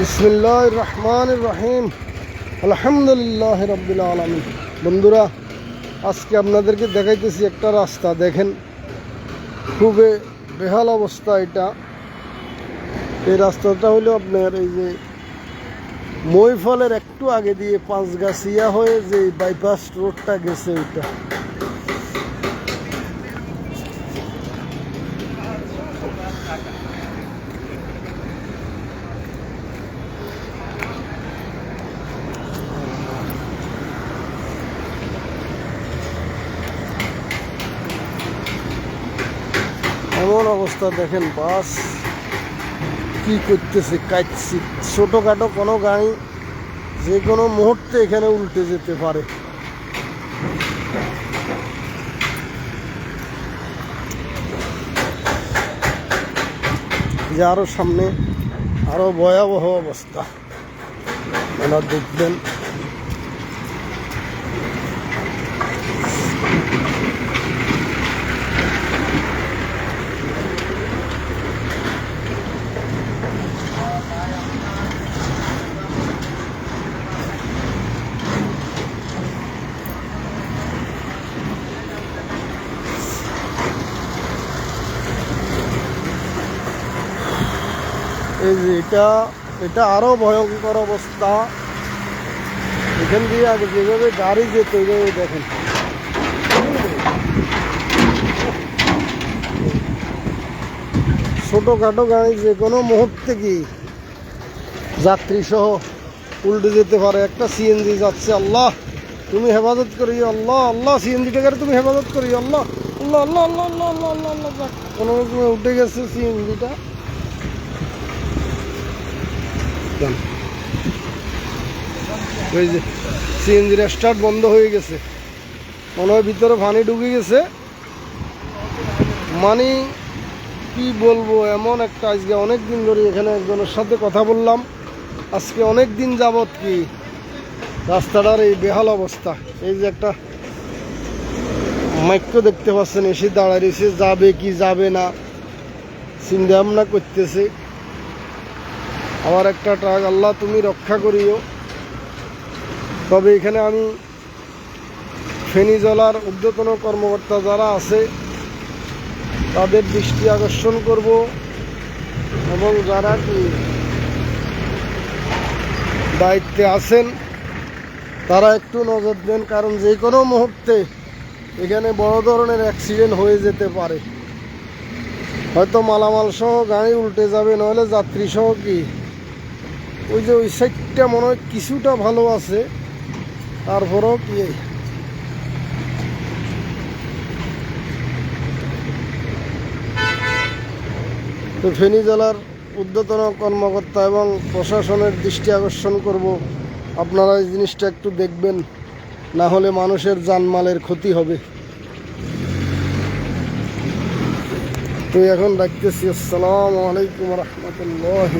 বিসমিল্লাহ রহমান রহিম আলহামদুলিল্লাহ রবিল আলমিন। বন্ধুরা, আজকে আপনাদেরকে দেখাইতেছি একটা রাস্তা, দেখেন। খুবই বেহাল অবস্থা এটা। এই রাস্তাটা হলো আপনার এই যে মইফলের একটু আগে দিয়ে পাঁচগাছিয়া হয়ে যে বাইপাস রোডটা গেছে ওইটা এমন অবস্থা, দেখেন বাস। কি করতেছে, কাটছি। ছোটোখাটো কোনো গাড়ি যে কোনো মুহূর্তে এখানে উল্টে যেতে পারে। যে আরও সামনে আরও ভয়াবহ অবস্থা। ওনারা দেখবেন। যে এটা এটা আরও ভয়ঙ্কর অবস্থা এখান দিয়ে আগে যেভাবে গাড়ি যেত ওইভাবে দেখেন ছোটোখাটো গাড়ি যে কোনো মুহূর্তে কি যাত্রীসহ উল্টে যেতে পারে একটা সিএনজি যাচ্ছে আল্লাহ তুমি হেফাজত করি আল্লাহ আল্লাহ সিএনজিটা গাড়ি তুমি হেফাজত করি আল্লাহ আল্লাহ আল্লাহ আল্লাহ আল্লাহ আল্লাহ আল্লাহ কোনো উঠে গেছে সিএনজিটা দেন। ওই যে সিএনজির স্টার্ট বন্ধ হয়ে গেছে। মনে হয় ভিতরে পানি ঢুকে গেছে। মানে কি বলব, এমন একটা আজকে অনেক দিন ধরে এখানে একজনের সাথে কথা বললাম। আজকে অনেক দিন যাবৎ কি রাস্তাটার এই বেহাল অবস্থা। এই যে একটা মাইক্য দেখতে পাচ্ছেন, এসে দাঁড়ায় রয়েছে যাবে কি যাবে না। চিন্তা ভাবনা করতেছে। আমার একটা ট্রাক, আল্লাহ তুমি রক্ষা করিও। তবে এখানে আমি ফেনী জেলার ঊর্ধ্বতন কর্মকর্তা যারা আছে, তাদের দৃষ্টি আকর্ষণ করব এবং যারা কি দায়িত্বে আছেন, তারা একটু নজর দেন, কারণ যে কোনো মুহূর্তে এখানে বড় ধরনের অ্যাক্সিডেন্ট হয়ে যেতে পারে। হয়তো মালামাল সহ গাড়ি উল্টে যাবে, নইলে যাত্রী সহ কি ওই যে ওই সাইডটা মনে হয় কিছুটা ভালো আছে। তারপরেও কি? তো ফেনী জেলার ঊর্ধ্বতন কর্মকর্তা এবং প্রশাসনের দৃষ্টি আকর্ষণ করব। আপনারা এই জিনিসটা একটু দেখবেন, না হলে মানুষের জানমালের ক্ষতি হবে। তো এখন রাখতেছি আসসালামু আলাইকুম রহমতুল্লাহ